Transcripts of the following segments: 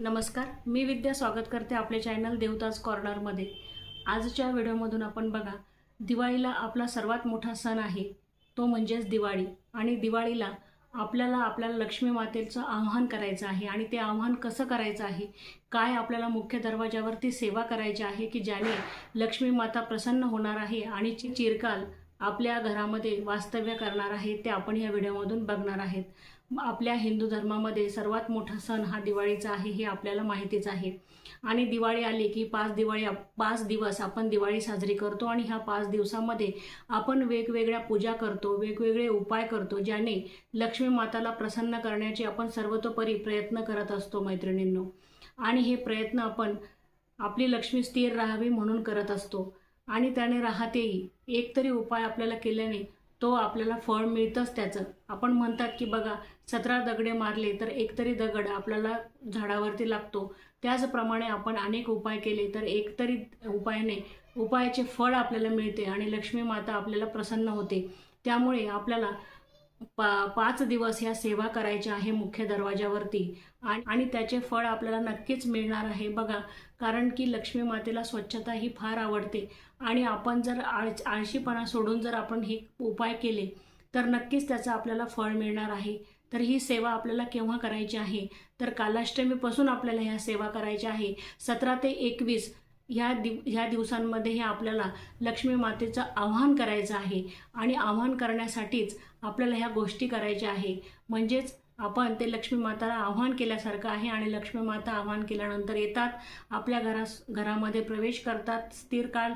नमस्कार मी विद्या स्वागत करते आपले चॅनल देवताज कॉर्नरमध्ये आजच्या व्हिडिओमधून आपण बघा दिवाळीला आपला सर्वात मोठा सण आहे. तो म्हणजेच दिवाळी. आणि दिवाळीला आपल्याला आपल्याला लक्ष्मी मातेचं आवाहन करायचं आहे. आणि ते आव्हान कसं करायचं आहे? काय आपल्याला मुख्य दरवाजावरती सेवा करायची आहे की ज्याने लक्ष्मी माता प्रसन्न होणार आहे आणि चि- चिरकाल आपल्या घरामध्ये वास्तव्य करणार आहे ते आपण या व्हिडिओमधून बघणार आहेत. आपल्या हिंदू धर्मामध्ये सर्वात मोठा सण हा दिवाळीचा आहे हे आपल्याला माहितीच आहे. आणि दिवाळी आली की पाच दिवाळी पाच दिवस आपण दिवाळी साजरी करतो आणि ह्या पाच दिवसामध्ये आपण वेगवेगळ्या पूजा करतो वेगवेगळे उपाय करतो ज्याने लक्ष्मी माताला प्रसन्न करण्याचे आपण सर्वतोपरी प्रयत्न करत असतो मैत्रिणींनो. आणि हे प्रयत्न आपण आपली लक्ष्मी स्थिर राहावी म्हणून करत असतो. आणि त्याने राहतेही. एक तरी उपाय आपल्याला केल्याने तो आपल्याला फळ मिळतंच त्याचं. आपण म्हणतात की बघा सतरा दगडे मारले तर एकतरी दगड आपल्याला झाडावरती लागतो. त्याचप्रमाणे आपण अनेक उपाय केले तर एक तरी उपायाने उपायाचे फळ आपल्याला मिळते आणि लक्ष्मी माता आपल्याला प्रसन्न होते. त्यामुळे आपल्याला पा पाच दिवस ह्या सेवा करायच्या आहे मुख्य दरवाजावरती आणि आणि त्याचे फळ आपल्याला नक्कीच मिळणार आहे. बघा कारण की लक्ष्मी मातेला स्वच्छता ही फार आवडते. आणि आपण जर आळ आळशीपणा सोडून जर आपण हे उपाय केले तर नक्कीच त्याचं आपल्याला फळ मिळणार आहे. तर ही सेवा आपल्याला केव्हा करायची आहे? तर कालाष्टमीपासून आपल्याला ह्या सेवा करायच्या आहे. सतरा ते एकवीस ह्या दिव ह्या दिवसांमध्ये हे आपल्याला लक्ष्मी मातेचं आव्हान करायचं आहे. आणि आव्हान करण्यासाठीच आपल्याला ह्या गोष्टी करायच्या आहे. म्हणजेच आपण ते लक्ष्मी माताला आव्हान केल्यासारखं आहे आणि लक्ष्मी माता आव्हान केल्यानंतर येतात आपल्या घरास घरामध्ये प्रवेश करतात स्थिरकाळ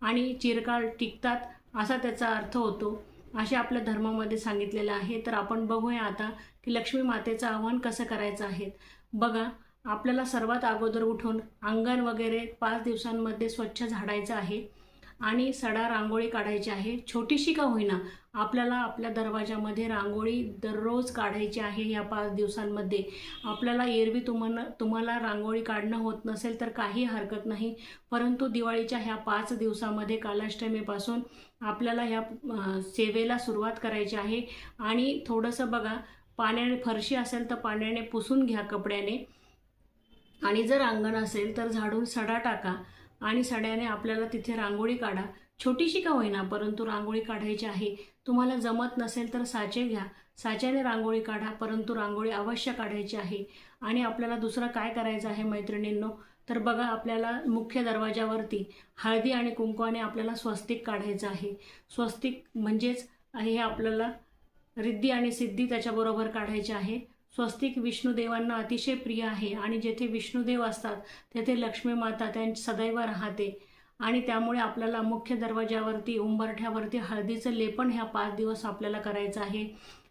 आणि चिरकाळ टिकतात असा त्याचा अर्थ होतो. असे आपल्या धर्मामध्ये सांगितलेलं आहे. तर आपण बघूया आता की लक्ष्मी मातेचं आव्हान कसं करायचं आहे. बघा आपल्याला सर्वात अगोदर उठून अंगण वगैरे पाच दिवसांमध्ये स्वच्छ झाडायचं आहे आणि सडा रांगोळी काढायची आहे. छोटीशी का होईना आपल्याला आपल्या दरवाजामध्ये रांगोळी दररोज काढायची आहे या पाच दिवसांमध्ये. आपल्याला एरवी तुम्हाला तुम्हाला रांगोळी काढणं होत नसेल तर काही हरकत नाही. परंतु दिवाळीच्या ह्या पाच दिवसामध्ये कालाष्टमीपासून आपल्याला ह्या सेवेला सुरुवात करायची आहे. आणि थोडंसं बघा पाण्याने फरशी असेल तर पाण्याने पुसून घ्या कपड्याने. आणि जर अंगण असेल तर झाडून सडा टाका आणि सड्याने आपल्याला तिथे रांगोळी काढा. छोटीशी का होईना परंतु रांगोळी काढायची आहे. तुम्हाला जमत नसेल तर साचे घ्या. साच्याने रांगोळी काढा परंतु रांगोळी अवश्य काढायची आहे. आणि आपल्याला दुसरं काय करायचं आहे मैत्रिणींनो? तर बघा आपल्याला मुख्य दरवाजावरती हळदी आणि कुंकवाने आपल्याला स्वस्तिक काढायचं आहे. स्वस्तिक म्हणजेच हे आपल्याला रिद्धी आणि सिद्धी त्याच्याबरोबर काढायची आहे. स्वस्तिक विष्णुदेवांना अतिशय प्रिय आहे आणि जेथे विष्णुदेव असतात तेथे लक्ष्मी माता त्यांची सदैव राहते. आणि त्यामुळे आपल्याला मुख्य दरवाजावरती उंबरठ्यावरती हळदीचं लेपन ह्या पाच दिवस आपल्याला करायचं आहे.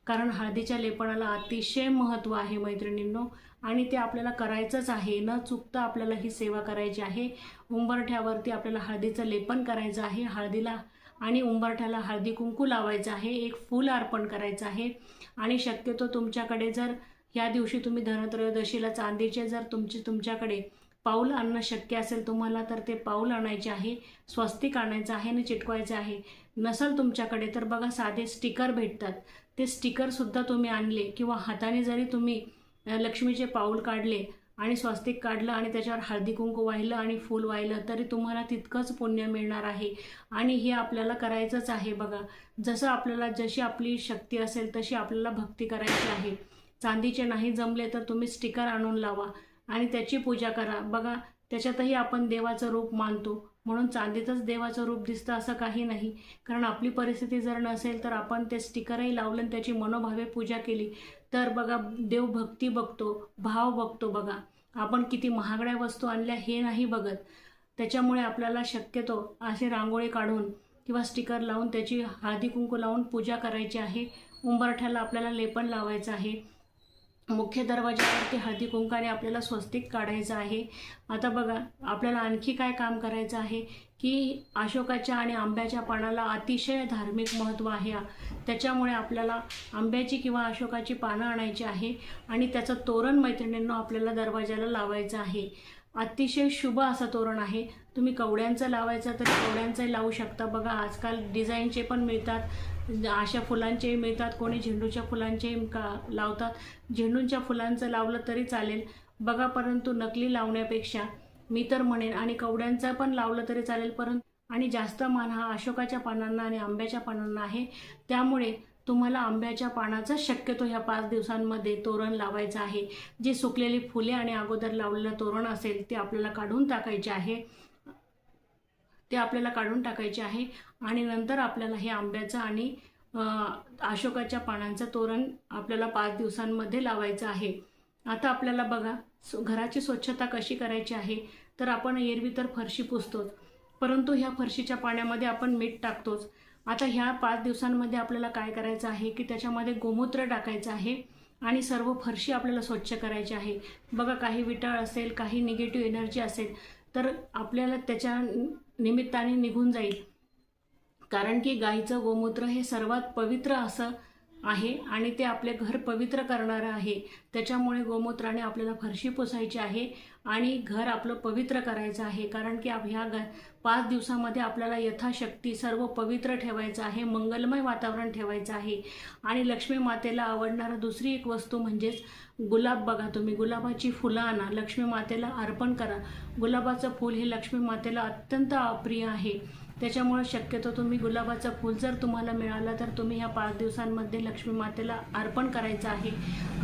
कारण हळदीच्या लेपनाला अतिशय महत्त्व आहे मैत्रिणींनो. आणि ते आपल्याला करायचंच आहे. न चुकता आपल्याला ही सेवा करायची आहे. उंबरठ्यावरती आपल्याला हळदीचं लेपन करायचं आहे. हळदीला आणि उंबरठ्याला हळदी कुंकू लावायचं आहे. एक फूल अर्पण करायचं आहे. आणि शक्यतो तुमच्याकडे जर या दिवशी तुम्ही धनत्रयोदशीला चांदीचे जर तुमचे तुमच्याकडे पाऊल आणणं शक्य असेल तुम्हाला तर ते पाऊल आणायचे आहे स्वस्तिक आणायचं आहे आणि चिटकवायचं आहे. नसेल तुमच्याकडे तर बघा साधे स्टिकर भेटतात. ते स्टिकरसुद्धा तुम्ही आणले किंवा हाताने जरी तुम्ही लक्ष्मीचे पाऊल काढले आणि स्वस्तिक काढलं आणि त्याच्यावर हळदी कुंकू वाहिलं आणि फूल वाहिलं तरी तुम्हाला तितकंच पुण्य मिळणार आहे. आणि हे आपल्याला करायचंच आहे बघा. जसं आपल्याला जशी आपली शक्ती असेल तशी आपल्याला भक्ती करायची आहे. चांदीचे नाही जमले तर तुम्ही स्टिकर आणून लावा आणि त्याची पूजा करा. बघा त्याच्यातही आपण देवाचं रूप मानतो. म्हणून चांदीतच देवाचं रूप दिसतं असं काही नाही. कारण आपली परिस्थिती जर नसेल तर आपण ते स्टिकरही लावलं आणि त्याची मनोभावे पूजा केली. तर बघा देव भक्ती बघतो भाव बघतो बघा. आपण किती महागड्या वस्तू आणल्या हे नाही बघत. त्याच्यामुळे आपल्याला शक्यतो असे रांगोळी काढून किंवा स्टिकर लावून त्याची हळदी कुंकू लावून पूजा करायची आहे. उंबरठ्याला आपल्याला लेपन लावायचं आहे. मुख्य दरवाजावरती हळदी कुंकाने आपल्याला स्वस्तिक काढायचं आहे. आता बघा आपल्याला आणखी काय काम करायचं आहे? की अशोकाच्या आणि आंब्याच्या पानाला अतिशय धार्मिक महत्त्व आहे. त्याच्यामुळे आपल्याला आंब्याची किंवा अशोकाची पानं आणायची आहे आणि त्याचं तोरण मैत्रिणींना आपल्याला दरवाजाला लावायचं आहे. अतिशय शुभ असं तोरण आहे. तुम्ही कवड्यांचं लावायचं तर कवड्यांचंही लावू शकता. बघा आजकाल डिझाईनचे पण मिळतात. अशा फुलांचेही मिळतात. कोणी झेंडूच्या फुलांचेही का लावतात? झेंडूच्या फुलांचं लावलं तरी चालेल. बघा परंतु नकली लावण्यापेक्षा मी तर म्हणेन आणि कवड्यांचं पण लावलं तरी चालेल. परंतु आणि जास्त मान हा अशोकाच्या पानांना आणि आंब्याच्या पानांना आहे. त्यामुळे तुम्हाला आंब्याच्या पानाचा शक्यतो ह्या पाच दिवसांमध्ये तोरण लावायचं आहे. जे सुकलेली फुले आणि अगोदर लावलेलं तोरण असेल ते आपल्याला काढून टाकायचे आहे. ते आपल्याला काढून टाकायचे आहे आणि नंतर आपल्याला हे आंब्याचं आणि अशोकाच्या पानांचं तोरण आपल्याला पाच दिवसांमध्ये लावायचं आहे. आता आपल्याला बघा घराची स्वच्छता कशी करायची आहे तर आपण एरवी तर फरशी पुसतोच. परंतु ह्या फरशीच्या पाण्यामध्ये आपण मीठ टाकतोच. आता ह्या पाच दिवसांमध्ये आपल्याला काय करायचं आहे की त्याच्यामध्ये गोमूत्र टाकायचं आहे आणि सर्व फरशी आपल्याला स्वच्छ करायची आहे. बघा काही विटाळ असेल काही निगेटिव्ह एनर्जी असेल तर आपल्याला त्याच्या निमित्ताने निघून जाईल. कारण की गाईचं गोमूत्र हे सर्वात पवित्र असं आहे आणि ते आपले घर पवित्र करणारं आहे. त्याच्यामुळे गोमूत्राने आपल्याला फरशी पुसायची आहे आणि घर आपलं पवित्र करायचं आहे. कारण की ह्या ग पाच दिवसामध्ये आपल्याला यथाशक्ती सर्व पवित्र ठेवायचं आहे मंगलमय वातावरण ठेवायचं आहे. आणि लक्ष्मी मातेला आवडणारं दुसरी एक वस्तू म्हणजेच गुलाब बघा तुम्ही. गुलाबाची फुलं आणा लक्ष्मी मातेला अर्पण करा. गुलाबाचं फूल हे लक्ष्मी मातेला अत्यंत अप्रिय आहे. त्याच्यामुळे शक्यतो तुम्ही गुलाबाचं फूल जर तुम्हाला मिळालं तर तुम्ही ह्या पाच दिवसांमध्ये लक्ष्मी मातेला अर्पण करायचं आहे.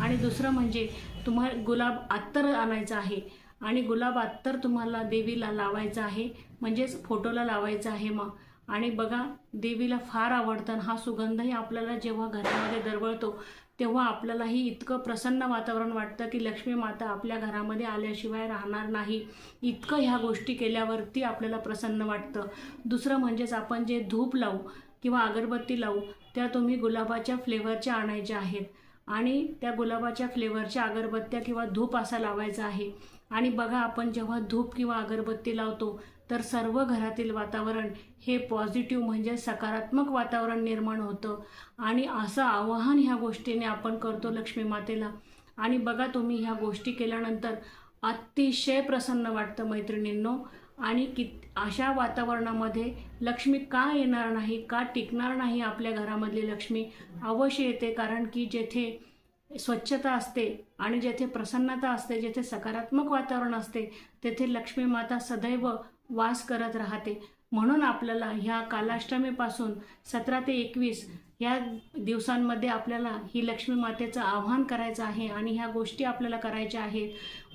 आणि दुसरं म्हणजे तुम्हाला गुलाब अत्तर आणायचं आहे. आणि गुलाब अत्तर तुम्हाला देवीला लावायचं आहे. म्हणजेच फोटोला लावायचं आहे मग. आणि बघा देवीला फार आवडतं हा सुगंधही आपल्याला जेव्हा घरामध्ये दरवळतो तेव्हा आपल्यालाही इतकं प्रसन्न वातावरण वाटतं की लक्ष्मी माता आपल्या घरामध्ये आल्याशिवाय राहणार नाही. इतकं ह्या गोष्टी केल्यावरती आपल्याला प्रसन्न वाटतं. दुसरं म्हणजेच आपण जे धूप लावू किंवा अगरबत्ती लावू त्या तुम्ही गुलाबाच्या फ्लेवरच्या आणायच्या आहेत. आणि त्या गुलाबाच्या फ्लेवरच्या अगरबत्त्या किंवा धूप असा लावायचा आहे. आणि बघा आपण जेव्हा धूप किंवा अगरबत्ती लावतो तर सर्व घरातील वातावरण हे पॉझिटिव्ह म्हणजे सकारात्मक वातावरण निर्माण होतं. आणि असं आवाहन ह्या गोष्टीने आपण करतो लक्ष्मी मातेला. आणि बघा तुम्ही ह्या गोष्टी केल्यानंतर अतिशय प्रसन्न वाटतं मैत्रिणींनो. आणि कि अशा वातावरणामध्ये लक्ष्मी का येणार नाही का टिकणार नाही आपल्या घरामधली लक्ष्मी अवश्य येते. कारण की जेथे स्वच्छता असते आणि जेथे प्रसन्नता असते जेथे सकारात्मक वातावरण असते तेथे लक्ष्मी माता सदैव वास करत राहते. म्हणून आपल्याला ह्या कालाष्टमीपासून सतरा ते एकवीस या दिवसांमध्ये आपल्याला ही लक्ष्मी मातेचं आव्हान करायचं आहे आणि ह्या गोष्टी आपल्याला करायच्या आहेत.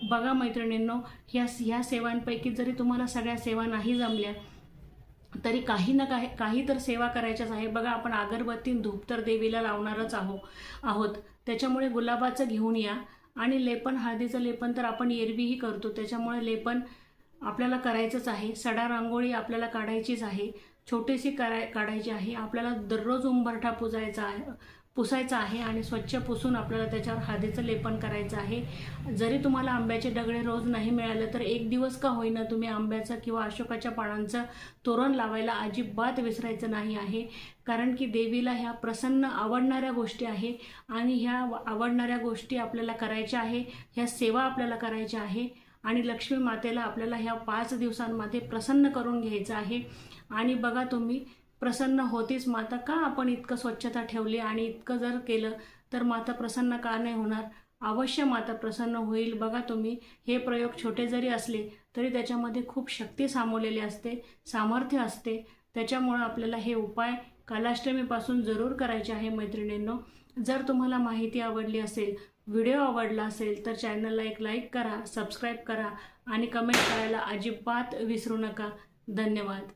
बघा मैत्रिणींनो ह्या ह्या सेवांपैकी जरी तुम्हाला सगळ्या सेवा नाही जमल्या तरी काही ना काही काही तर सेवा करायच्याच आहे. बघा आपण अगरबत्ती धूप तर देवीला लावणारच आहो आहोत. त्याच्यामुळे गुलाबाचं घेऊन या. आणि लेपन हळदीचं लेपन तर आपण एरवीही करतो. त्याच्यामुळे लेपन आपल्याला करायचंच आहे. सडा रांगोळी आपल्याला काढायचीच आहे. छोटीशी कराय काढायची आहे. आपल्याला दररोज उंबरठा पुजायचा आहे. पुसायचं आहे आणि स्वच्छ पुसून आपल्याला त्याच्यावर हळदीचं लेपन करायचं आहे. जरी तुम्हाला आंब्याचे दगडे रोज नाही मिळालं तर एक दिवस का होईना तुम्ही आंब्याचं किंवा अशोकाच्या पानांचं तोरण लावायला अजिबात विसरायचं नाही आहे. कारण की देवीला ह्या प्रसन्न आवडणाऱ्या गोष्टी आहे आणि ह्या आवडणाऱ्या गोष्टी आपल्याला करायच्या आहे ह्या सेवा आपल्याला करायच्या आहे आणि लक्ष्मी मातेला आपल्याला ह्या पाच दिवसांमध्ये प्रसन्न करून घ्यायचं आहे. आणि बघा तुम्ही प्रसन्न होतीच माता का आपण इतकं स्वच्छता ठेवली आणि इतकं जर केलं तर माता प्रसन्न का नाही होणार? अवश्य माता प्रसन्न होईल बघा तुम्ही. हे प्रयोग छोटे जरी असले तरी त्याच्यामध्ये खूप शक्ती सामावलेली असते सामर्थ्य असते. त्याच्यामुळं आपल्याला हे उपाय कालाष्टमीपासून जरूर करायचे आहे मैत्रिणींनो. जर तुम्हाला माहिती आवडली असेल व्हिडिओ आवडला असेल तर चॅनलला एक लाईक करा सबस्क्राईब करा आणि कमेंट करायला अजिबात विसरू नका. धन्यवाद.